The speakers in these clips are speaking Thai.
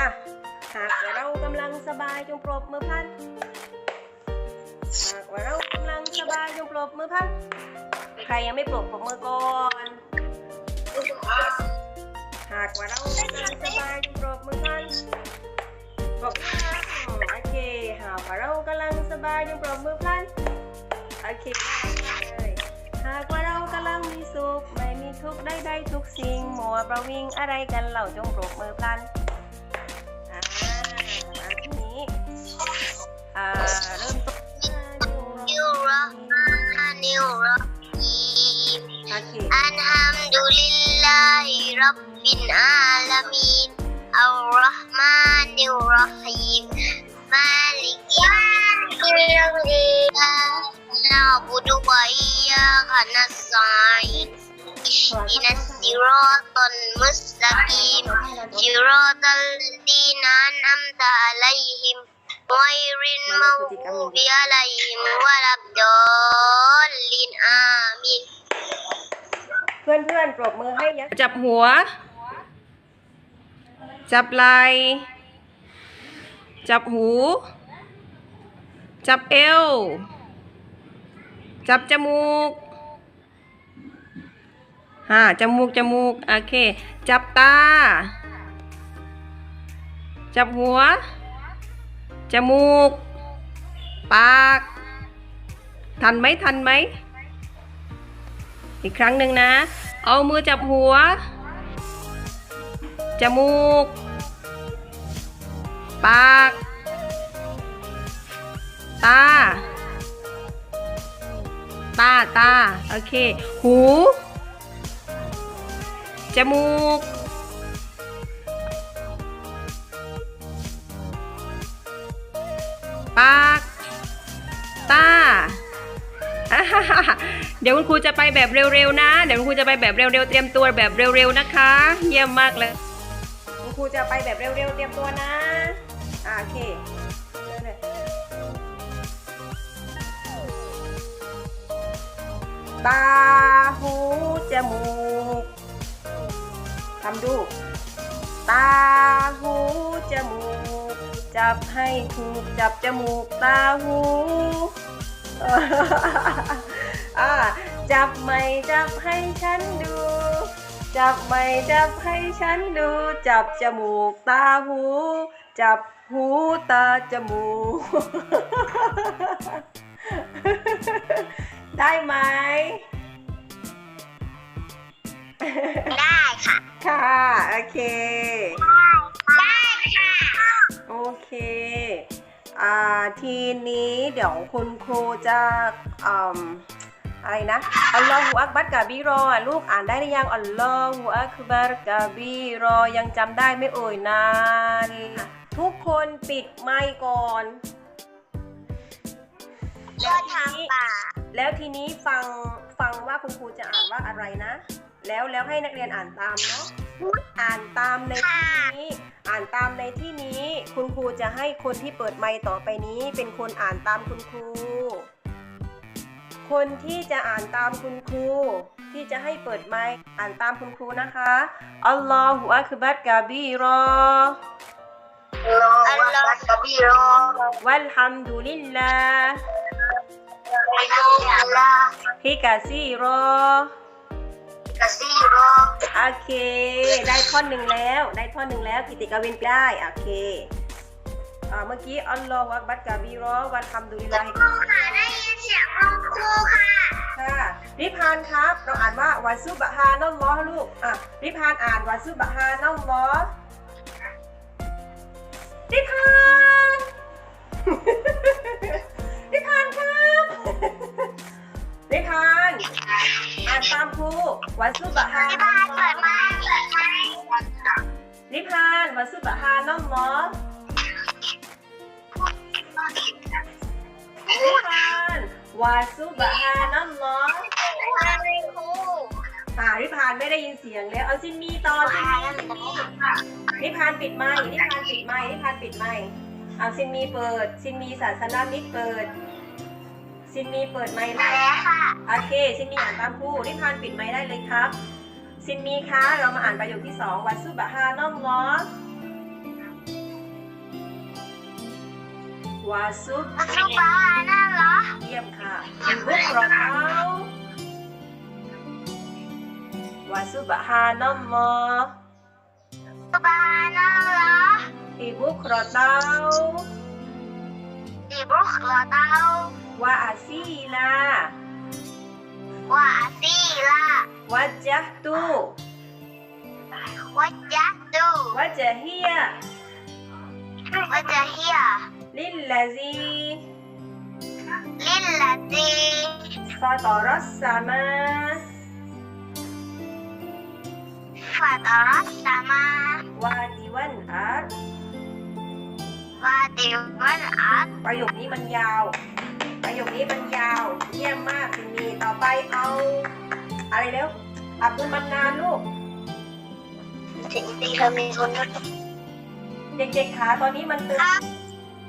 อะ หากว่าเรากำลังสบายจงปรบมือพัน หากว่าเรากำลังสบายจงปรบมือพัน ใครยังไม่ปรบปรบมือก่อน หากว่าเรากำลังสบายจงปรบมือพันปรบมือพลันโอเค หากว่าเรากำลังสบายจงปรบมือพัน โอเคเลยหากว่าเรากำลังมีสุขไม่มีทุกข์ใดๆทุกสิ่ง มัวประวิงอะไรกันเราจงปรบมือพลัน เริ่มต้น นิวรอมานิวรอฮีม โอเค อันฮัมดุลิลลาฮิรับบิลอาลามีนอัลรอฮ์มานิวรอฮีมมาลิกยามินดีนาบุดุวะอียาคะนัสไซน์อินัสซิรอตัลมุสตะกีม صراط الذين أنعمت عليهم غير المغضوب عليهم ولا الضالين آمين เพื่อนเพื่อนๆปรบมือให้ยัจับหัว จับไหล่จับหู จับเอว จับจมูกฮ่าจมูก จมูก โอเค จับตา จับหัว จมูก ปาก ทันไหมทันไหม อีกครั้งหนึ่งนะ เอามือจับหัว จมูก ปาก ตา ตา ตา โอเค หู จมูก เดี๋ยวคุณครูจะไปแบบเร็วๆนะ เดี๋ยวคุณครูจะไปแบบเร็วๆ เตรียมตัวแบบเร็วๆนะคะ เยี่ยมมากเลย คุณครูจะไปแบบเร็วๆ เตรียมตัวนะอ่าโอเคเริ่มเลยตาหูจมูกทำดู ตาหูจมูก จับให้ถูกจับจมูกตาหู อ่าจับไม่จับให้ฉันดู จับไม่จับให้ฉันดู จับจมูกตาหู จับหูตาจมูก ได้ไหม ได้ค่ะ ค่ะ โอเค ได้ค่ะ โอเค อ่า ทีนี้เดี๋ยวคุณครูจะอืม อะไรนะอัลลอฮฺอักบัรกะบีรออะลูกอ่านได้หรือยังอัลลอฮฺอักบัรกะบีรอยังจำได้ไหม่เอ่ยนานทุกคนปิดไมค์ก่อนก็ทางป่าแล้วทีนี้ฟังฟังว่าคุณครูจะอ่านว่าอะไรนะ แล้วแล้วให้นักเรียนอ่านตามเนาะอ่านตามในที่นี้ อ่านตามในที่นี้ คุณครูจะให้คนที่เปิดไมค์ต่อไปนี้ เป็นคนอ่านตามคุณครู คนที่จะอ่านตามคุณครู ที่จะให้เปิดไมค์อ่านตามคุณครูนะคะอัลลอฮฺอักบัรกะบีรออัลลอฮฺกบีรอวัลฮัมดุลิลลาห์อัลลอฮฺฮิกะซีรอกบีรอโอเค ได้ท่อนหนึ่งแล้ว ได้ท่อนหนึ่งแล้ว กิติกาวินได้ โอเค อ่าเมื่อกี้อัลลอฮฺอักบัรกะบีรอวันทำดุลิลลาฮิครูค่ะได้ยินเสียงคุณครูค่ะค่ะริพานครับเราอ่านว่าวันซุบฮานัลลอฮ์ลูกอะริพานอ่านวันซุบฮานัลลอฮ์ริพาน ดไมค์เอาซินมีเปิด ซินมีศาสนามิกเปิด ซินมีเปิดไมค์มาได้แล้วค่ะโอเค ซินมีอ่านตามครูริพานปิดไมค์ได้เลยครับ ซินมีคะเรามาอ่านประโยคที่สองวาซุบฮานัลลอฮ์วาซุบสุบานะเหรอเยี่ยมค่ะอีบุกรอเตาวาซุบฮานัลลอฮ์สุบานะเหรออีบุกรอเตาอิบรุขลาเตาวาอาซีลาวาอาซีลาวะจัฮตุวัจจัดูวะจะฮียวัจเฮียลิลลาซีลิลลาดีฟาตอ รัสสามาวาตารัสสามา วาดิวันอัดประโยคนี้มันยาว ประโยคนี้มันยาว เยี่ยมมากคุณมีต่อไปเอา อะไรเร็วอับดุลมันนานลูก สิ่งที่เธอมีคนนึกเด็กๆคะตอนนี้มันเตือน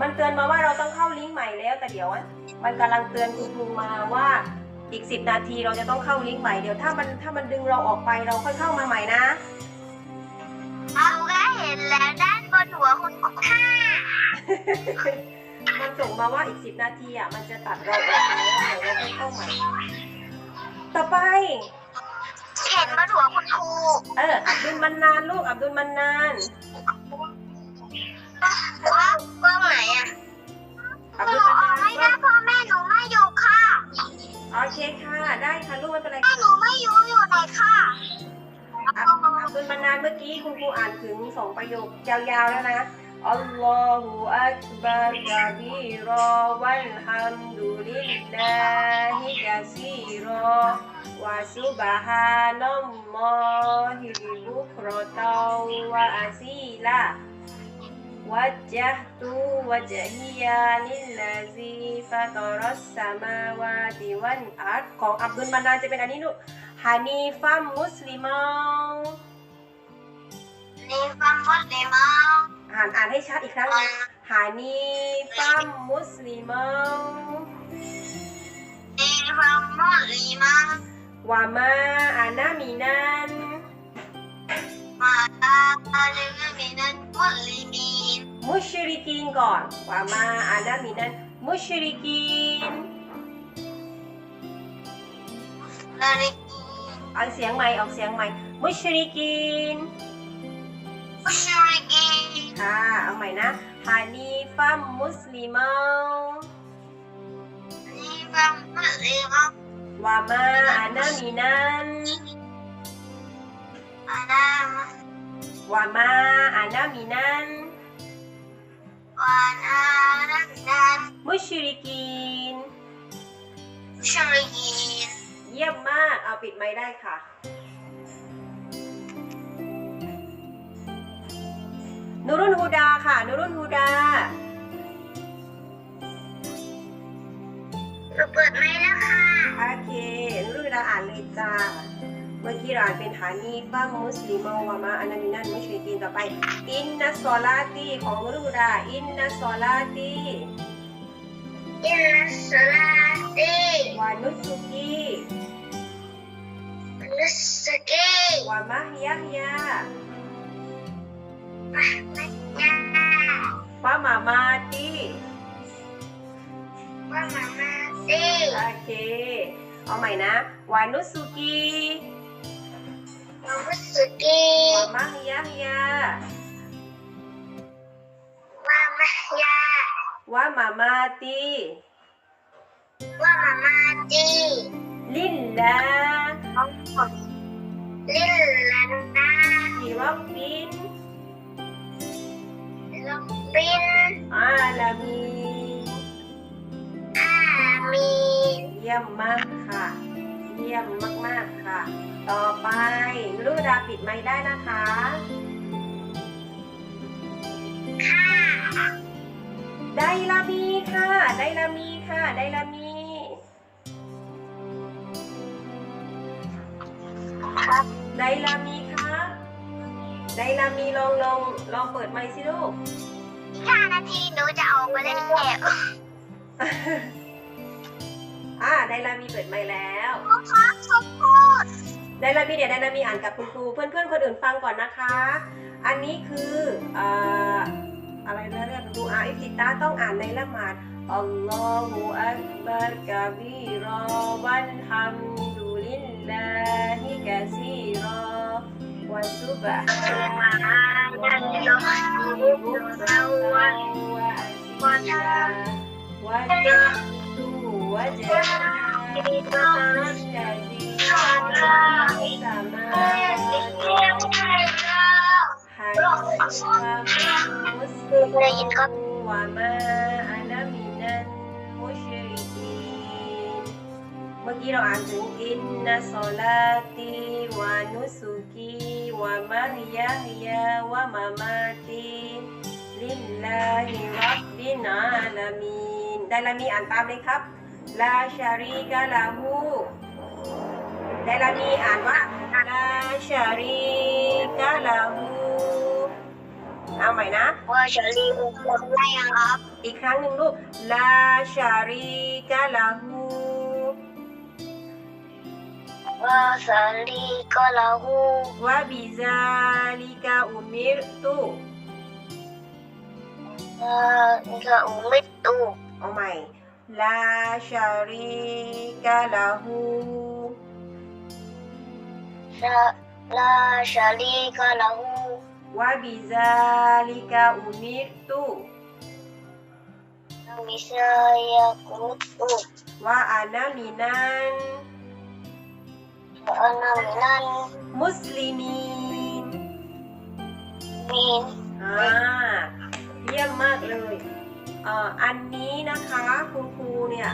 มันเตือนมาว่าเราต้องเข้าลิงก์ใหม่แล้ว แต่เดี๋ยวอะมันกำลังเตือนคุณครูมาว่าอีก10นาทีเราจะต้องเข้าลิงก์ใหม่เดี๋ยวถ้ามันถ้ามันดึงเราออกไปเราค่อยเข้ามาใหม่นะเอาก็เห็นแล้วด้านบนหัวคุณค่ะ มันส่งมาว่าอีก10นาทีอะ มันจะตัดเราออกแล้วเดี๋ยวเราค่อยเข้าใหม่ ต่อไป เห็นบนหัวคุณครูเออ อับดุลมันนานลูก อับดุลมันนานว่าว่าไหนอะอับหดุนูลมันออกนานไม่ได้เพราะแม่หนูไม่อยู่ค่ะ โอเคค่ะ ได้ค่ะลูกไม่เป็นไรแม่ค่ะหนูไม่อยู่อยู่ไหนค่ะอับอับดุลมันนานเมื่อกี้คุณครูอ่านถึงสองประโยคยาวๆแล้วนะ อัลลอฮฺอักบาร์กะบีรอวัลฮัมดุลิลลาฮิกะซีร อ่านอ่านให้ชัดอีกครั้งฮานีฟัมมุสลิมัานีฟัมมุสลิมังวามาอานามินันมาอาเามินันมุสลิมีนมุชริกินก่อนวามาอานามินันมุชริกินออกเสียงใหม่ออกเสียงใหม่มุชริกินมุชริกิน ค่ะ เอาใหม่นะฮานีฟัมมุสลิมนี่ฟังบทเลยมั้งวามาอานามินันมาดามวามาอานามินันวานานักดันมุชริกีนอุชริกีเยี่ยมมาก เอาปิดไม้ได้ค่ะ นูรุนฮูดาค่ะนูรุนฮูดาเราเปิดไม่แล้วค่ะโอเคนูรุนฮูดาอ่านเลยจ้าเมื่อกี้เราอ่านเป็นฐานีฟัมมุสลิมวามาอานามินันมุชริกีนต่อไป อินนัสซอลาตีของนูรุนฮูดา อินนัสซอลาตีอินนัสสลาตีวานุสุกีนุสกีวามะฮยะฮยา มัจยาฟามามาตีว่ามามาตีโอเค เอาใหม่นะวานุสุกีนุสกีวามะฮยะฮยาว่ามายาวามามาตีว่ามามาตีลิลลาลิลลานาฮิรับบิน ลงบินอาลามีอามีเยี่ยมมากค่ะ เยี่ยมมากๆค่ะ ต่อไปลูกดาปิดไม้ได้นะคะ ค่ะไดลามีค่ะ ไดลามีค่ะ ไดลามี ครับไดลามี ค่ะไดลามีลองลองลองเปิดไมค์สิลูกอีกห้านาทีหนูจะออกไปได้แล้วอ่าไดลามีเปิดไมค์แล้วครูครับเขาพูดไดลามีเดี๋ยวไดลามีอ่านกับคุณครูเพื่อนๆคนอื่นฟังก่อนนะคะ อันนี้คือเอ่ออะไรนะเรียกดูอาอิฟติตาต้องอ่านในละหมาดอัลลอฮุอักบัรกะบีรอวันฮัมดุลิลลาฮิกะซี รอวะซุบฮ านัลลอฮิบุกรวะวะอาซิลาวะจัตุวะจาอิลลาซีฟาสมาฮัลมุสลิมวะมาอานามินันมุชริกีน เมื่อกี้เราอ่านถึงอินนัสอลาติวานุสุกีวามาริยาฮิยาวามามาติลิลลาฮิรับบินอาลามีนได้ละมีอ่านตามเลยครับลาชาริกะลาหูได้ละมีอ่านว่าลาชาริกะลาหูเอาใหม่นะ ว่าชลีบุกคนได้ยังครับ อีกครั้งหนึ่งลูกลาชาริกะลาหู ว่าสลีก็ละหูวะบิซาลิกะอุมิรตุเอ่อก็อุ มิตุเอาใหม่ลาชาริกะลาหูลาลาชลีก็ละหูวะบิซาลิกะอุมิรตุมิซายากุตุวะอานามินันอันนั้นนั้นมุสลิมีนมีอ่าเยี่ยมมากเลยเอ่ออันนี้นะคะคุณครูเนี่ย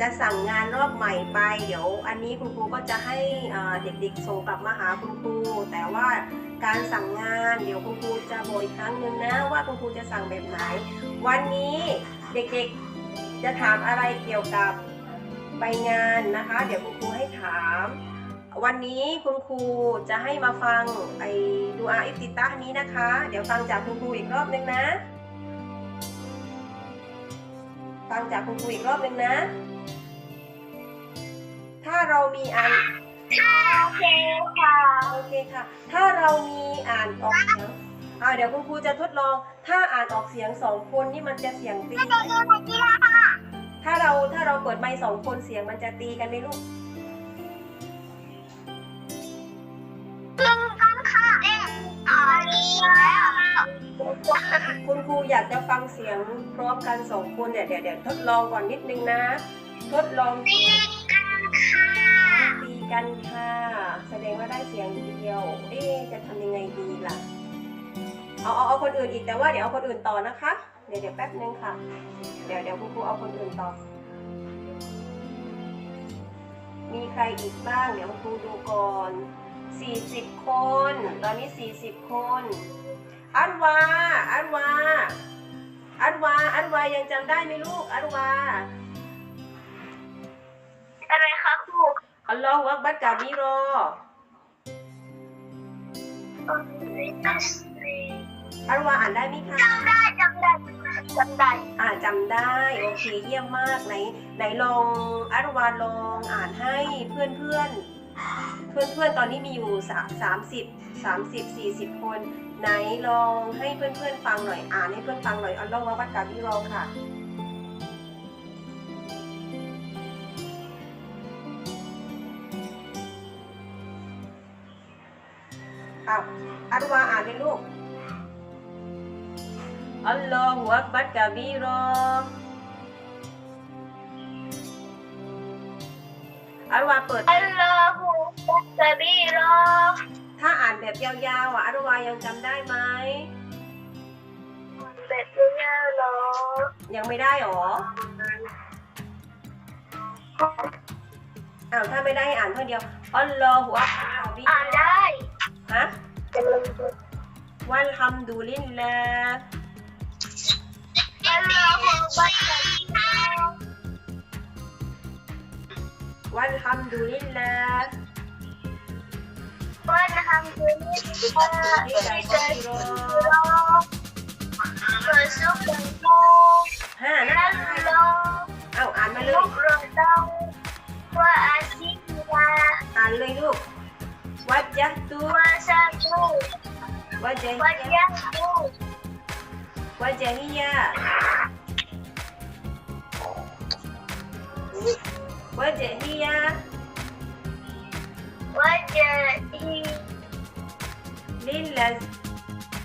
จะสั่งงานรอบใหม่ไป เดี๋ยว อันนี้คุณครูก็จะให้เอ่อเด็กๆส่งกลับมาหาคุณครูแต่ว่าการสั่งงานเดี๋ยวคุณครูจะบอกอีกครั้งหนึ่งนะว่าคุณครูจะสั่งแบบไหน วันนี้เด็กๆจะถามอะไรเกี่ยวกับใบงานนะคะ เดี๋ยวคุณครูให้ถาม วันนี้คุณครูจะให้มาฟังไอ้ดูอาอิฟติตานี้นะคะ เดี๋ยวฟังจากคุณครูอีกรอบนึงนะ ฟังจากคุณครูอีกรอบนึงนะ ถ้าเรามีอ่านโอเคค่ะโอเคค่ะ ถ้าเรามีอ่านออกเสียงอ่าเดี๋ยวคุณครูจะทดลอง ถ้าอ่านออกเสียงสองคนนี่มันจะเสียงตีถ้าเราถ้าเราเปิดไมค์สองคนเสียงมันจะตีกันไหมลูก คุณครูอยากจะฟังเสียงพร้อมกันสองคนเดี๋ยเดี๋ยวเดี๋ยวทดลองก่อนนิดนึงนะ ทดลองตีกันค่ะตีกันค่ะ แสดงว่าได้เสียงเดียว เอ๊จะทำยังไงดีล่ะ เอาเอาเอาคนอื่นอีกแต่ว่าเดี๋ยวเอาคนอื่นต่อนะคะ เดี๋ยวเดี๋ยวแป๊บนึงค่ะ เดี๋ยวเดี๋ยวคุณครูเอาคนอื่นต่อ มีใครอีกบ้าง เดี๋ยวครูดูก่อน 40 คน ตอนนี้ 40 คน อันวา อันวา อันวา อันวา ยังจำได้ไหมลูก อันวา อะไรคะครูอัลลอฮฺอักบัดกาบิรอ อันวาอ่านได้ไหมคะ จำได้จำได้จำได้อ่าจำได้ โอเค เยี่ยมมากไหน ไหนลองอันวาลองอ่านให้เพื่อนเพื่อนเพื่อน เพื่อนๆตอนนี้มีอยู่สามสามสิบสามสิบสี่สิบคน ไหนลองให้เพื่อนเพื่อนๆฟังหน่อยอ่านให้เพื่อนฟังหน่อยอัลลอฮฺอักบัดกาบิรอค่ะอ้าวอันวาอ่านเลยลูกอัลลอฮฺอักบัดกะบีรออันวาเปิดอัลลอ ฮฺอักบีรอถ้าอ่านแบบยาวๆอะอันวายังจำได้ไหม แบบนี้เหรอยังไม่ได้หรอ อ้าวถ้าไม่ได้ให้อ่านเท่าเดียวอัลลอฮฺอักบัดกะบีอ่านได้ฮะจะลืมวัลฮัมดุลิลลาห์อัลลอฮฺอักบารวัลฮัมดุลิลลาห์วันฮัมดุลิลลาฮิกะซีรอวะซุบฮานะห้ wajah tuh wajah wajah wajah wajah wajah Lil Las